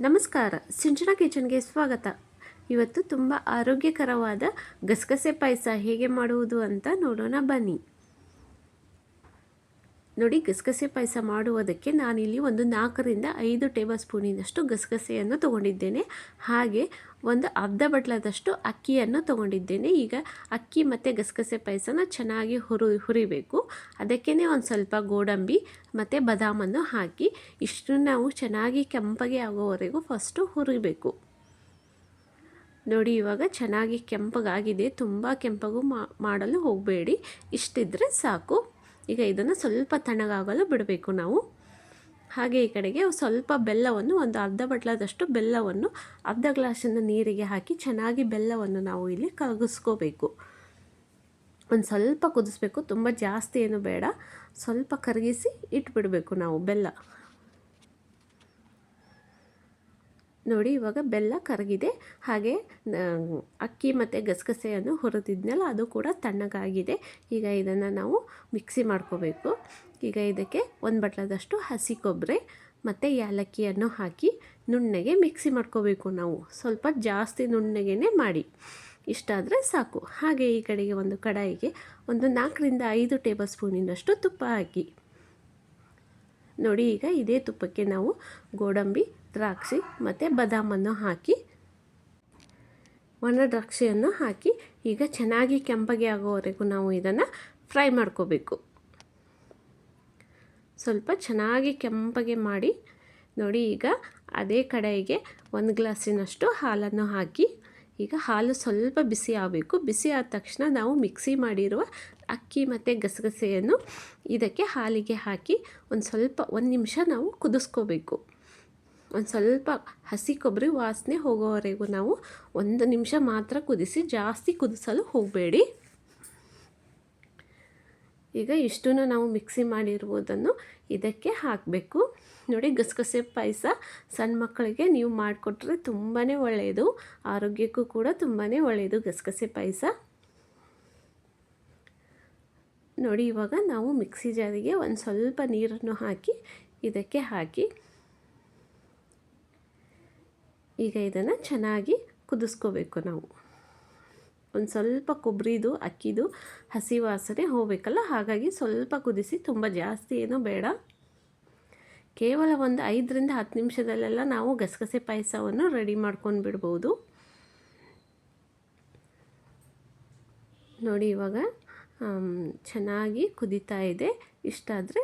ನಮಸ್ಕಾರ ಸಿಂಚನ ಕಿಚನ್ಗೆ ಸ್ವಾಗತ. ಇವತ್ತು ತುಂಬ ಆರೋಗ್ಯಕರವಾದ ಗಸಗಸೆ ಪಾಯಸ ಹೇಗೆ ಮಾಡುವುದು ಅಂತ ನೋಡೋಣ ಬನ್ನಿ. ನೋಡಿ, ಗಸಗಸೆ ಪಾಯಸ ಮಾಡುವುದಕ್ಕೆ ನಾನಿಲ್ಲಿ ಒಂದು ನಾಲ್ಕರಿಂದ ಐದು ಟೇಬಲ್ ಸ್ಪೂನಿನಷ್ಟು ಗಸಗಸೆಯನ್ನು ತೊಗೊಂಡಿದ್ದೇನೆ. ಹಾಗೆ ಒಂದು ಅರ್ಧ ಬಟ್ಲದಷ್ಟು ಅಕ್ಕಿಯನ್ನು ತೊಗೊಂಡಿದ್ದೇನೆ. ಈಗ ಅಕ್ಕಿ ಮತ್ತು ಗಸಗಸೆ ಪಾಯಸನ ಚೆನ್ನಾಗಿ ಹುರು, ಹುರಿಬೇಕು. ಅದಕ್ಕೇ ಒಂದು ಸ್ವಲ್ಪ ಗೋಡಂಬಿ ಮತ್ತು ಬದಾಮನ್ನು ಹಾಕಿ ಇಷ್ಟು ನಾವು ಚೆನ್ನಾಗಿ ಕೆಂಪಗೆ ಆಗೋವರೆಗೂ ಫಸ್ಟು ಹುರಿಬೇಕು. ನೋಡಿ, ಇವಾಗ ಚೆನ್ನಾಗಿ ಕೆಂಪಗಾಗಿದೆ. ತುಂಬ ಕೆಂಪಗೂ ಮಾಡಲು ಹೋಗಬೇಡಿ. ಇಷ್ಟಿದ್ರೆ ಸಾಕು. ಈಗ ಇದನ್ನು ಸ್ವಲ್ಪ ತಣ್ಣಗಾಗಲು ಬಿಡಬೇಕು ನಾವು. ಹಾಗೆ ಈ ಕಡೆಗೆ ಸ್ವಲ್ಪ ಬೆಲ್ಲವನ್ನು ಒಂದು ಅರ್ಧ ಬಟ್ಲದಷ್ಟು ಬೆಲ್ಲವನ್ನು, ಅರ್ಧ ಗ್ಲಾಸನ್ನು ನೀರಿಗೆ ಹಾಕಿ ಚೆನ್ನಾಗಿ ಬೆಲ್ಲವನ್ನು ನಾವು ಇಲ್ಲಿ ಕರಗಿಸ್ಕೋಬೇಕು. ಒಂದು ಸ್ವಲ್ಪ ಕುದಿಸ್ಬೇಕು, ತುಂಬ ಜಾಸ್ತಿ ಏನು ಬೇಡ. ಸ್ವಲ್ಪ ಕರಗಿಸಿ ಇಟ್ಬಿಡಬೇಕು ನಾವು ಬೆಲ್ಲ. ನೋಡಿ, ಇವಾಗ ಬೆಲ್ಲ ಕರಗಿದೆ ಹಾಗೆ ಅಕ್ಕಿ ಮತ್ತು ಗಸಗಸೆಯನ್ನು ಹುರಿದಿದ್ನಲ್ಲ, ಅದು ಕೂಡ ತಣ್ಣಗಾಗಿದೆ. ಈಗ ಇದನ್ನು ನಾವು ಮಿಕ್ಸಿ ಮಾಡ್ಕೋಬೇಕು. ಈಗ ಇದಕ್ಕೆ ಒಂದು ಬಟ್ಲದಷ್ಟು ಹಸಿ ಕೊಬ್ಬರಿ ಮತ್ತು ಏಲಕ್ಕಿಯನ್ನು ಹಾಕಿ ನುಣ್ಣಗೆ ಮಿಕ್ಸಿ ಮಾಡ್ಕೋಬೇಕು ನಾವು. ಸ್ವಲ್ಪ ಜಾಸ್ತಿ ನುಣ್ಣಗೆ ಮಾಡಿ. ಇಷ್ಟಾದರೆ ಸಾಕು. ಹಾಗೆ ಈ ಕಡೆಗೆ ಒಂದು ಕಡಾಯಿಗೆ ಒಂದು ನಾಲ್ಕರಿಂದ ಐದು ಟೇಬಲ್ ಸ್ಪೂನಿನಷ್ಟು ತುಪ್ಪ ಹಾಕಿ. ನೋಡಿ ಈಗ ಇದೇ ತುಪ್ಪಕ್ಕೆ ನಾವು ಗೋಡಂಬಿ, ದ್ರಾಕ್ಷಿ ಮತ್ತು ಬದಾಮನ್ನು ಹಾಕಿ ಒಣ ದ್ರಾಕ್ಷಿಯನ್ನು ಹಾಕಿ ಈಗ ಚೆನ್ನಾಗಿ ಕೆಂಪಗೆ ಆಗೋವರೆಗೂ ನಾವು ಇದನ್ನು ಫ್ರೈ ಮಾಡ್ಕೋಬೇಕು. ಸ್ವಲ್ಪ ಚೆನ್ನಾಗಿ ಕೆಂಪಗೆ ಮಾಡಿ ನೋಡಿ ಈಗ ಅದೇ ಕಡೆಗೆ ಒಂದು ಗ್ಲಾಸಿನಷ್ಟು ಹಾಲನ್ನು ಹಾಕಿ ಈಗ ಹಾಲು ಸ್ವಲ್ಪ ಬಿಸಿ ಆಗಬೇಕು. ಬಿಸಿ ಆದ ತಕ್ಷಣ ನಾವು ಮಿಕ್ಸಿ ಮಾಡಿರುವ ಅಕ್ಕಿ ಮತ್ತು ಗಸಗಸೆಯನ್ನು ಇದಕ್ಕೆ ಹಾಲಿಗೆ ಹಾಕಿ ಒಂದು ಸ್ವಲ್ಪ, ಒಂದು ನಿಮಿಷ ನಾವು ಕುದಿಸ್ಕೋಬೇಕು. ಒಂದು ಸ್ವಲ್ಪ ಹಸಿ ಕೊಬ್ಬರಿ ವಾಸನೆ ಹೋಗೋವರೆಗೂ ನಾವು ಒಂದು ನಿಮಿಷ ಮಾತ್ರ ಕುದಿಸಿ ಜಾಸ್ತಿ ಕುದಿಸಲು ಹೋಗಬೇಡಿ. ಈಗ ಇಷ್ಟನ್ನು ನಾವು ಮಿಕ್ಸಿ ಮಾಡಿರುವುದನ್ನು ಇದಕ್ಕೆ ಹಾಕಬೇಕು. ನೋಡಿ, ಗಸಗಸೆ ಪಾಯಸ ಸಣ್ಣ ಮಕ್ಕಳಿಗೆ ನೀವು ಮಾಡಿಕೊಟ್ರೆ ತುಂಬಾ ಒಳ್ಳೆಯದು ಆರೋಗ್ಯಕ್ಕೂ ಕೂಡ ತುಂಬಾ ಒಳ್ಳೆಯದು ಗಸಗಸೆ ಪಾಯಸ. ನೋಡಿ, ಇವಾಗ ನಾವು ಮಿಕ್ಸಿ ಜಾರಿಗೆ ಒಂದು ಸ್ವಲ್ಪ ನೀರನ್ನು ಹಾಕಿ, ಇದಕ್ಕೆ ಹಾಕಿ, ಈಗ ಇದನ್ನು ಚೆನ್ನಾಗಿ ಕುದಿಸ್ಕೋಬೇಕು ನಾವು. ಒಂದು ಸ್ವಲ್ಪ ಕೊಬ್ಬರಿದು ಅಕ್ಕಿದು ಹಸಿ ವಾಸನೆ ಹೋಗಬೇಕಲ್ಲ, ಹಾಗಾಗಿ ಸ್ವಲ್ಪ ಕುದಿಸಿ, ತುಂಬ ಜಾಸ್ತಿ ಏನೂ ಬೇಡ. ಕೇವಲ ಒಂದು ಐದರಿಂದ ಹತ್ತು ನಿಮಿಷದಲ್ಲೆಲ್ಲ ನಾವು ಗಸಗಸೆ ಪಾಯಸವನ್ನು ರೆಡಿ ಮಾಡ್ಕೊಂಡು ಬಿಡ್ಬೋದು. ನೋಡಿ, ಇವಾಗ ಚೆನ್ನಾಗಿ ಕುದೀತಾ ಇದೆ. ಇಷ್ಟಾದರೆ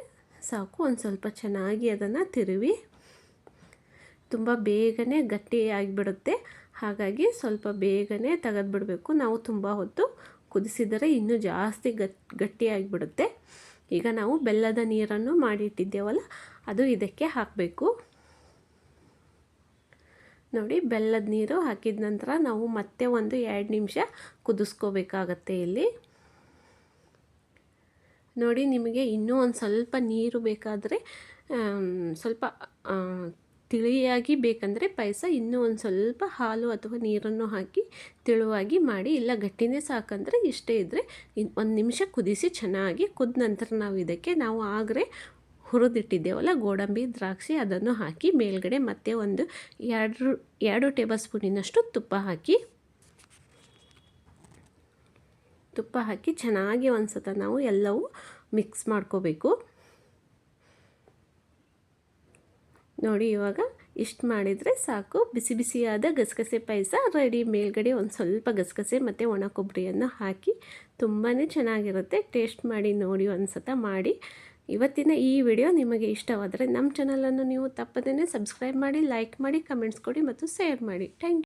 ಸಾಕು, ಒಂದು ಸ್ವಲ್ಪ ಚೆನ್ನಾಗಿ ಅದನ್ನು ತಿರುವಿ. ತುಂಬ ಬೇಗನೆ ಗಟ್ಟಿಯಾಗಿಬಿಡುತ್ತೆ ಹಾಗಾಗಿ ಸ್ವಲ್ಪ ಬೇಗನೆ ತೆಗೆದುಬಿಡಬೇಕು. ನಾವು ತುಂಬ ಹೊತ್ತು ಕುದಿಸಿದರೆ ಇನ್ನೂ ಜಾಸ್ತಿ ಗಟ್ ಗಟ್ಟಿಯಾಗಿಬಿಡುತ್ತೆ ಈಗ ನಾವು ಬೆಲ್ಲದ ನೀರನ್ನು ಮಾಡಿಟ್ಟಿದ್ದೇವಲ್ಲ, ಅದು ಇದಕ್ಕೆ ಹಾಕಬೇಕು. ನೋಡಿ, ಬೆಲ್ಲದ ನೀರು ಹಾಕಿದ ನಂತರ ನಾವು ಮತ್ತೆ ಒಂದು ಎರಡು ನಿಮಿಷ ಕುದಿಸ್ಕೋಬೇಕಾಗತ್ತೆ ಇಲ್ಲಿ. ನೋಡಿ ನಿಮಗೆ ಇನ್ನೂ ಒಂದು ಸ್ವಲ್ಪ ನೀರು ಬೇಕಾದರೆ ಸ್ವಲ್ಪ ತಿಳಿಯಾಗಿ ಬೇಕಂದರೆ ಪಾಯಸ ಇನ್ನೂ ಒಂದು ಸ್ವಲ್ಪ ಹಾಲು ಅಥವಾ ನೀರನ್ನು ಹಾಕಿ ತೆಳುವಾಗಿ ಮಾಡಿ, ಇಲ್ಲ ಗಟ್ಟಿನೇ ಸಾಕಂದರೆ ಇಷ್ಟೇ ಇದ್ದರೆ ಒಂದು ನಿಮಿಷ ಕುದಿಸಿ ಚೆನ್ನಾಗಿ ಕುದ ನಂತರ ನಾವು ಇದಕ್ಕೆ ನಾವು ಆಗರೆ ಹುರಿದಿಟ್ಟಿದ್ದೇವಲ್ಲ ಗೋಡಂಬಿ, ದ್ರಾಕ್ಷಿ ಅದನ್ನು ಹಾಕಿ ಮೇಲ್ಗಡೆ ಮತ್ತೆ ಒಂದು ಎರಡು ಎರಡು ಟೇಬಲ್ ಸ್ಪೂನಿನಷ್ಟು ತುಪ್ಪ ಹಾಕಿ ತುಪ್ಪ ಹಾಕಿ ಚೆನ್ನಾಗಿ ಒಂದು ನಾವು ಎಲ್ಲವೂ ಮಿಕ್ಸ್ ಮಾಡ್ಕೋಬೇಕು. ನೋಡಿ ಇವಾಗ ಇಷ್ಟು ಮಾಡಿದರೆ ಸಾಕು. ಬಿಸಿ ಬಿಸಿಯಾದ ಗಸಗಸೆ ಪಾಯಸ ರೆಡಿ. ಮೇಲ್ಗಡೆ ಒಂದು ಸ್ವಲ್ಪ ಗಸಗಸೆ ಮತ್ತು ಒಣ ಕೊಬ್ಬರಿಯನ್ನು ಹಾಕಿ ತುಂಬಾ ಚೆನ್ನಾಗಿರುತ್ತೆ. ಟೇಸ್ಟ್ ಮಾಡಿ ನೋಡಿ ಒಂದು ಮಾಡಿ. ಇವತ್ತಿನ ಈ ವಿಡಿಯೋ ನಿಮಗೆ ಇಷ್ಟವಾದರೆ ನಮ್ಮ ಚಾನಲನ್ನು ನೀವು ತಪ್ಪದೇ ಸಬ್ಸ್ಕ್ರೈಬ್ ಮಾಡಿ ಲೈಕ್ ಮಾಡಿ ಕಮೆಂಟ್ಸ್ ಕೊಡಿ ಮತ್ತು ಶೇರ್ ಮಾಡಿ. Thank you